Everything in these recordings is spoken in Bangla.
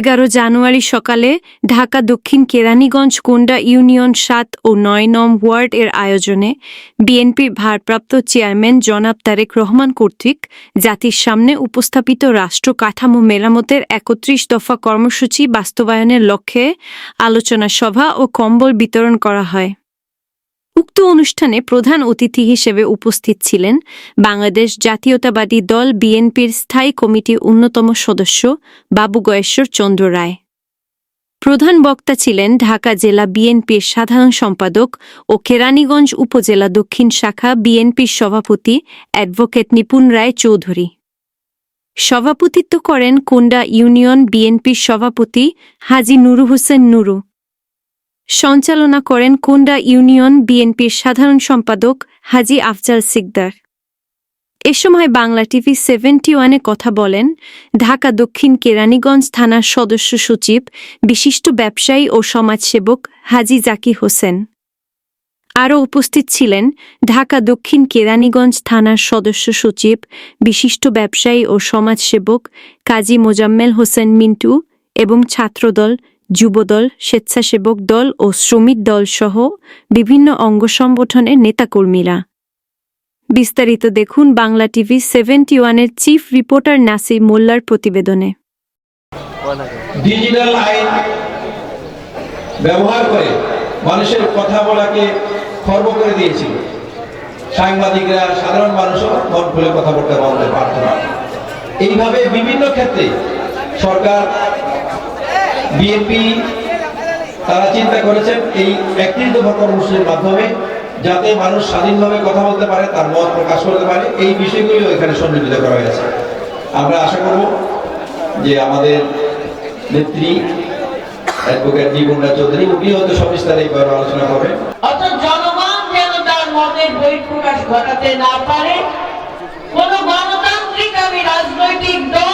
এগারো জানুয়ারি সকালে ঢাকা দক্ষিণ কেরানীগঞ্জ কোন্ডা ইউনিয়ন সাত ও নয় নম ওয়ার্ড এর আয়োজনে বিএনপির ভারপ্রাপ্ত চেয়ারম্যান জনাব তারেক রহমান কর্তৃক জাতির সামনে উপস্থাপিত রাষ্ট্র কাঠামো মেরামতের একত্রিশ দফা কর্মসূচি বাস্তবায়নের লক্ষ্যে আলোচনা সভা ও কম্বল বিতরণ করা হয়। উক্ত অনুষ্ঠানে প্রধান অতিথি হিসেবে উপস্থিত ছিলেন বাংলাদেশ জাতীয়তাবাদী দল বিএনপির স্থায়ী কমিটির অন্যতম সদস্য বাবু গয়েশ্বর চন্দ্র রায়। প্রধান বক্তা ছিলেন ঢাকা জেলা বিএনপির সাধারণ সম্পাদক ও কেরানীগঞ্জ উপজেলা দক্ষিণ শাখা বিএনপির সভাপতি অ্যাডভোকেট নিপুণ রায় চৌধুরী। সভাপতিত্ব করেন কোন্ডা ইউনিয়ন বিএনপির সভাপতি হাজি নুরু হোসেন নুরু। সঞ্চালনা করেন কুন্ডা ইউনিয়ন বিএনপির সাধারণ সম্পাদক হাজি আফজাল সিকদার। এ সময় বাংলা টিভি সেভেন্টি ওয়ানে কথা বলেন ঢাকা দক্ষিণ কেরানীগঞ্জ থানার সদস্য সচিব, বিশিষ্ট ব্যবসায়ী ও সমাজসেবক হাজি জাকি হোসেন। আরও উপস্থিত ছিলেন ঢাকা দক্ষিণ কেরানীগঞ্জ থানার সদস্য সচিব, বিশিষ্ট ব্যবসায়ী ও সমাজসেবক কাজী মোজাম্মেল হোসেন মিন্টু এবং ছাত্রদল যুবদল, স্বেচ্ছাসেবক দল ও শ্রমিক দল সহ বিভিন্ন অঙ্গ সংগঠনের নেতাকর্মীরা। বিস্তারিত দেখুন বাংলা টিভি সেভেন্টি ওয়ানের চিফ রিপোর্টার নাসির মোল্লার প্রতিবেদনে। ডিজিটাল আইন ব্যবহার করে মানুষের কথা বলাকে খর্ব করে দিয়েছিল সাংবাদিকরা, সাধারণ মানুষও মন খুলে কথা বলতে বলতে পারত না। এইভাবে বিভিন্ন ক্ষেত্রে সরকার বিএনপি তারা চিন্তা করেছেন এই একত্রিশ দফা কর্মসূচির মাধ্যমে যাতে মানুষ স্বাধীনভাবে কথা বলতে পারে, তার মত প্রকাশ করতে পারে। এই বিষয়গুলিও এখানে সন্নিবেশিত করা হয়েছে। আমরা আশা করব যে আমাদের নেত্রী অ্যাডভোকেট জীবনরা চৌধুরী, উনি হয়তো সবিস্তারে এইবার আলোচনা করবেন। অর্থাৎ জনগণ যেন তার মতের বহিঃপ্রকাশ ঘটাতে না পারে, কোন গণতান্ত্রিক আমি রাজনৈতিক দল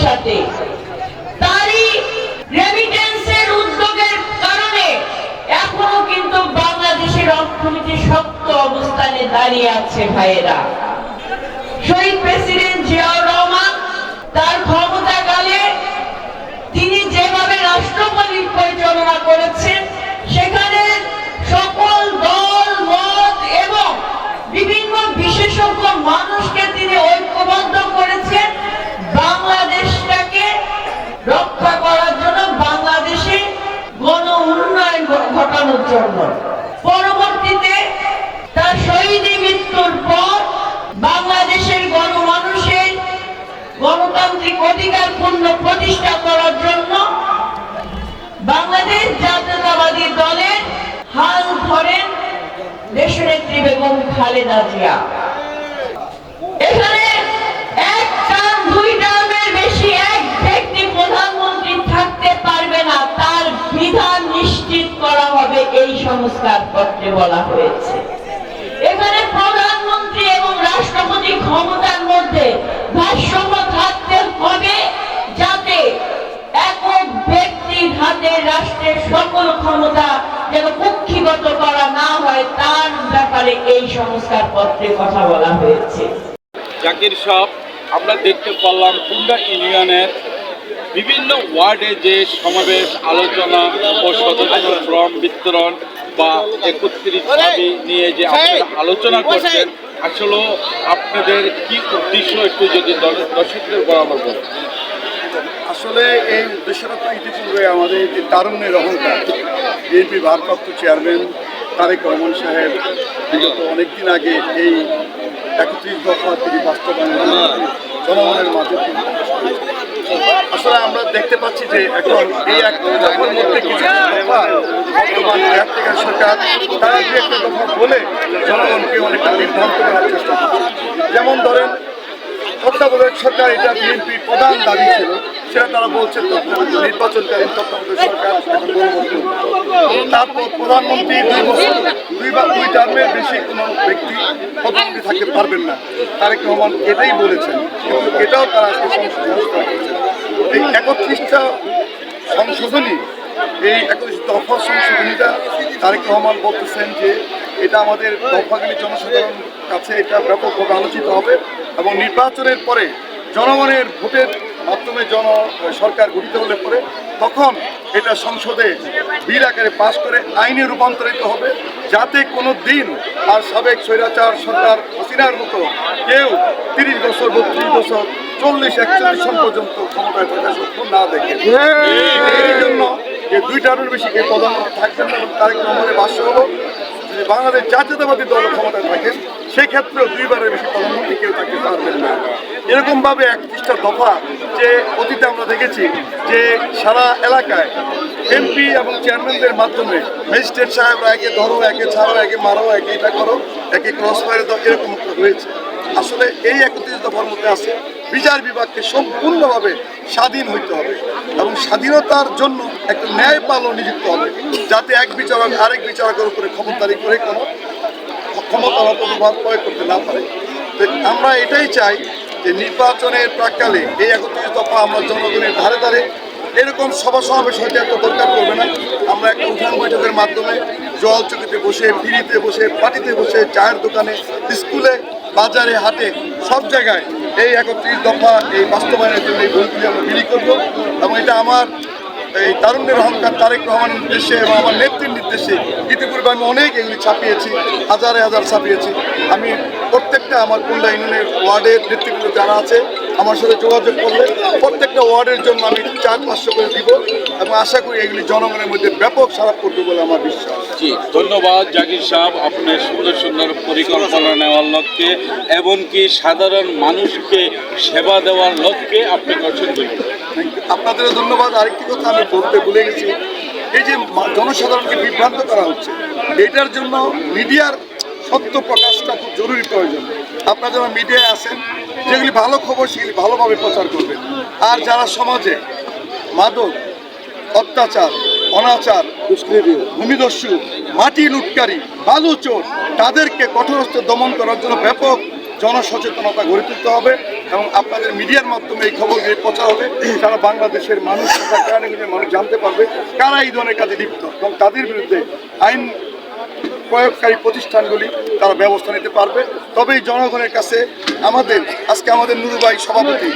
সাথে তারই রেমিটেন্সের উদ্যোগের কারণে এখনও কিন্তু বাংলাদেশের অর্থনীতি শক্ত অবস্থানে দাঁড়িয়ে আছে ভাইয়েরা। শহীদ প্রেসিডেন্ট জিয়াউর রহমান তার ক্ষমতাকালে তিনি যেভাবে রাষ্ট্রপতি পরিচালনা করেছেন সেখানে সকল দল মত এবং বিভিন্ন বিশেষজ্ঞ মানুষকে তিনি ঐক্যবদ্ধ করেছেন বাংলাদেশটাকে রক্ষা করার জন্য বাংলাদেশে গণ উন্নয়ন ঘ- ঘটানোর জন্য পরবর্তীতে তার শহীদী মৃত্যুর পর বাংলাদেশের গণমানুষের গণতান্ত্রিক পূর্ণ প্রতিষ্ঠা করার জন্য বাংলাদেশ জাতীয়তাবাদী দলের হাল ধরেন দেশনেত্রী বেগম খালেদা জিয়া। এখানে এক টার্ম দুই টার্মের বেশি এক ব্যক্তি প্রধানমন্ত্রী থাকতে পারবে না। তার বিধান নিশ্চিত করা হবে, এই সংস্কার পত্রে বলা হয়েছে। সকল ক্ষমতা যেন কুক্ষিগত করা না হয় তার ব্যাপারে এই সংস্কার পত্রে কথা বলা হয়েছে। জাকির সাহ আমরা দেখতে পারলাম কুন্ডা ইউনিয়নের বিভিন্ন ওয়ার্ডে যে সমাবেশ আলোচনা ও সদস্য ফর্ম বিতরণ বা একত্রিশ দাবি নিয়ে যে আপনারা আলোচনা করছেন আসলে আপনাদের কি উদ্দেশ্য একটু যদি দর- দর্শকদের বরাবর আসলে এই উদ্দেশ্যটা তো ইতিপূর্বে আমাদের যে তারুণ্যের অহংকার বিএনপি ভারপ্রাপ্ত চেয়ারম্যান তারেক রহমান সাহেব বিগত অনেকদিন আগে এই একত্রিশ দফা তিনি বাস্তবায়ন জনগণের মাঝে। আসলে আমরা দেখতে পাচ্ছি যে এখন এই এক দফার মধ্যে কিছু বর্তমান কেয়ারটেকার সরকার তারা দু একটা দফা বলে জনগণকে অনেকটা বিভ্রান্ত করার চেষ্টা করছে যেমন ধরেন তত্ত্বাবধায়ক সরকার, এটা বিএনপি প্রধান দাবি ছিল। সেটা তারা বলছে তত্ত্বাবধায়ক, নির্বাচনকালীন তত্ত্বাবধায়ক সরকার তারপর প্রধানমন্ত্রী দুই বছর, দুই বা দুই টার্মের বেশি কোনো ব্যক্তি প্রধানমন্ত্রী থাকতে পারবেন না। তারেক রহমান এটাই বলেছেন এটাও তারা এই একত্রিশটা সংশোধনী, এই একত্রিশ দফা সংশোধনীটা তারেক রহমান বলতেছেন যে এটা আমাদের দফাগুলি জনসাধারণ কাছে এটা ব্যাপকভাবে আলোচিত হবে। এবং নির্বাচনের পরে জনগণের ভোটের মাধ্যমে জন সরকার গঠিত হলে পরে তখন এটা সংসদে বিল আকারে পাশ করে আইনে রূপান্তরিত হবে যাতে কোনো দিন আর সাবেক স্বৈরাচার সরকার হাসিনার মতো কেউ তিরিশ বছর বত্রিশ বছর চল্লিশ একচল্লিশ সন পর্যন্ত ক্ষমতায় থাকা সত্ত্বেও না দেখে। এই জন্য যে দুইটারও বেশি কেউ প্রধানমন্ত্রী থাকবেন না এবং তারেক রহমানের বাস্য হলো যদি বাংলাদেশ জাতীয়তাবাদী দল ক্ষমতায় থাকেন সেক্ষেত্রেও দুইবারের বেশি প্রধানমন্ত্রী কেউ থাকতে পারবেন না। এরকমভাবে একত্রিশটা দফা যে অতীতে আমরা দেখেছি, যে সারা এলাকায় এমপি এবং চেয়ারম্যানদের মাধ্যমে ম্যাজিস্ট্রেট সাহেবরা একে ধরো, একে ছাড়ো, একে মারো, একে এটা করো, একে ক্রস ফায়ারে দাও, এরকম হয়েছে। আসলে এই একত্রিশ দফার মধ্যে আছে, বিচার বিভাগকে সম্পূর্ণভাবে স্বাধীন হইতে হবে এবং স্বাধীনতার জন্য একটা ন্যায় পালন নিযুক্ত হবে। যাতে এক বিচারক আরেক বিচারকের উপরে ক্ষমতারি করে কোনো ক্ষমতার অপব্যবহার প্রয়োগ করতে না পারে। আমরা এটাই চাই যে নির্বাচনের প্রাককালে এই একত্রিশ দফা আমরা জনগণের ধারে ধারে এরকম সভা সমাবেশ হয়তো এত দরকার পড়বে না। আমরা একটা উঠান বৈঠকের মাধ্যমে জল চকিতে বসে, ফিরিতে বসে, পাটিতে বসে, চায়ের দোকানে, স্কুলে, বাজারে, হাটে, সব জায়গায় এই একত্রিশ দফা এই বাস্তবায়নের জন্য এই বইগুলি আমরা বিলি করব এবং এটা আমার এই তারুণ্যের অহংকার তারেক রহমানের নির্দেশে এবং আমার নেত্রীর নির্দেশে ইতিপূর্বে আমি অনেক এগুলি ছাপিয়েছি, হাজারে হাজার ছাপিয়েছি। আমি প্রত্যেকটা আমার কুন্ডা ইউনিয়নের ওয়ার্ডের নেতৃবৃন্দ যারা আছে, আমার সাথে যোগাযোগ করলে প্রত্যেকটা ওয়ার্ডের জন্য আমি চার, পাঁচশো করে দিব এবং আশা করি এগুলি জনগণের মধ্যে ব্যাপক সারা করবে বলে আমার বিশ্বাস। জি, ধন্যবাদ জাকির সাহেব, আপনার সুন্দর সুন্দর পরিকল্পনা নেওয়ার লক্ষ্যে এমনকি সাধারণ মানুষকে সেবা দেওয়ার লক্ষ্যে আপনি করছেন ধন্যবাদ আপনাদেরও ধন্যবাদ। আরেকটি কথা আমি বলতে ভুলে গেছি। এই যে জনসাধারণকে বিভ্রান্ত করা হচ্ছে, এটার জন্য মিডিয়ার সত্য প্রকাশটা খুব জরুরি প্রয়োজন। আপনারা যারা মিডিয়ায় আছেন, যেগুলি ভালো খবর, সেগুলি ভালোভাবে প্রচার করবেন। আর যারা সমাজে মাদক, অত্যাচার, অনাচার, ভূমিদস্যু, মাটি লুটকারী বালু চোর তাদেরকে কঠোরস্থ দমন করার জন্য ব্যাপক জনসচেতনতা গড়ে তুলতে হবে। এবং আপনাদের মিডিয়ার মাধ্যমে এই খবরগুলি প্রচার হবে। সারা বাংলাদেশের মানুষ মানুষ জানতে পারবে কারা এই ধরনের কাজে লিপ্ত এবং তাদের বিরুদ্ধে আইন প্রয়োগকারী প্রতিষ্ঠানগুলি তারা ব্যবস্থা নিতে পারবে। তবেই জনগণের কাছে আমাদের, আজকে আমাদের নুরুবাই সভাপতি।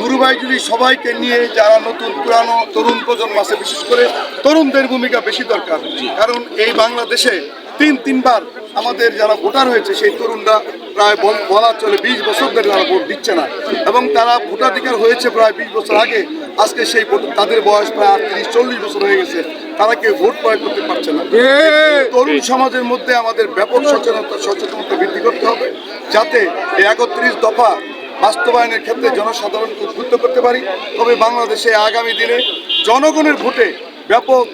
নুরুবাই যদি সবাইকে নিয়ে যারা নতুন, পুরানো তরুণ প্রজন্ম আছে, বিশেষ করে তরুণদের ভূমিকা বেশি দরকার। কারণ এই বাংলাদেশে তিন তিনবার আমাদের যারা ভোটার হয়েছে সেই তরুণরা প্রায় বল- চলে বিশ বছর ধরে তারা ভোট দিচ্ছে না। এবং তারা ভোটাধিকার হয়েছে প্রায় বিশ বছর আগে। আজকে সেই তাদের বয়স প্রায় আটত্রিশ চল্লিশ বছর হয়ে গেছে। তারা কেউ ভোট প্রয়োগ করতে পারছে না। তরুণ সমাজের মধ্যে আমাদের ব্যাপক সচেতনতা সচেতনতা বৃদ্ধি করতে হবে যাতে এই একত্রিশ দফা বাস্তবায়নের ক্ষেত্রে জনসাধারণকে উদ্বুদ্ধ করতে পারি। তবে বাংলাদেশে আগামী দিনে জনগণের ভোটে ব্যাপক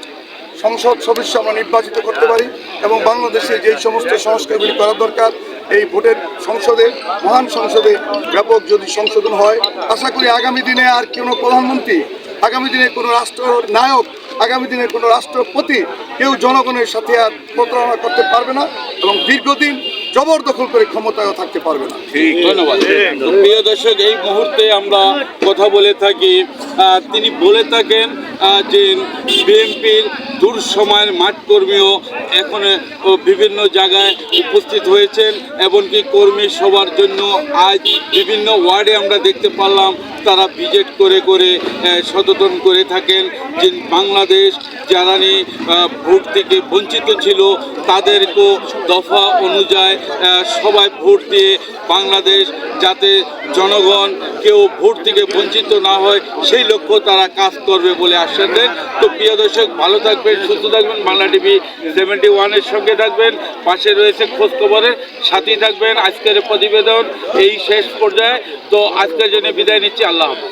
সংসদ সদস্য আমরা নির্বাচিত করতে পারি এবং বাংলাদেশে যেই সমস্ত সংস্কারগুলি করা দরকার, এই ভোটের সংসদে, মহান সংসদে ব্যাপক যদি সংশোধন হয়, আশা করি আগামী দিনে আর কোনো প্রধানমন্ত্রী, আগামী দিনে কোনো রাষ্ট্র নায়ক আগামী দিনে কোনো রাষ্ট্রপতি, কেউ জনগণের সাথে আর প্রতারণা করতে পারবে না এবং দীর্ঘদিন জবরদখল করে ক্ষমতায়ও থাকতে পারবে না। ঠিক, ধন্যবাদ। প্রিয় দর্শক, এই মুহূর্তে আমরা কথা বলে থাকি তিনি বলে থাকেন যে বিএনপির দূর সময়ের মাঠ কর্মীও এখন বিভিন্ন জায়গায় উপস্থিত হয়েছেন, এমনকি কর্মী সবার জন্য আজ বিভিন্ন ওয়ার্ডে আমরা দেখতে পারলাম তারা ভিজিট করে করে সচেতন করে থাকেন যে বাংলাদেশ জ্বালানি ভোট থেকে বঞ্চিত ছিল তাদেরকেও দফা অনুযায়ী সবাই ভোট দিয়ে বাংলাদেশ যাতে জনগণ কেউ ভোট থেকে বঞ্চিত না হয়, সেই লক্ষ্য তারা কাজ করবে বলে আশ্বাস দেন। তো প্রিয় দর্শক, ভালো থাকবেন, সুস্থ থাকবেন। বাংলা টিভি সেভেন্টি ওয়ানের সঙ্গে থাকবেন। পাশে রয়েছে খোঁজখবরের সাথেই থাকবেন। আজকের প্রতিবেদন এই শেষ পর্যায়ে। তো আজকের জন্য বিদায় নিচ্ছি। আল্লাহ হাফেজ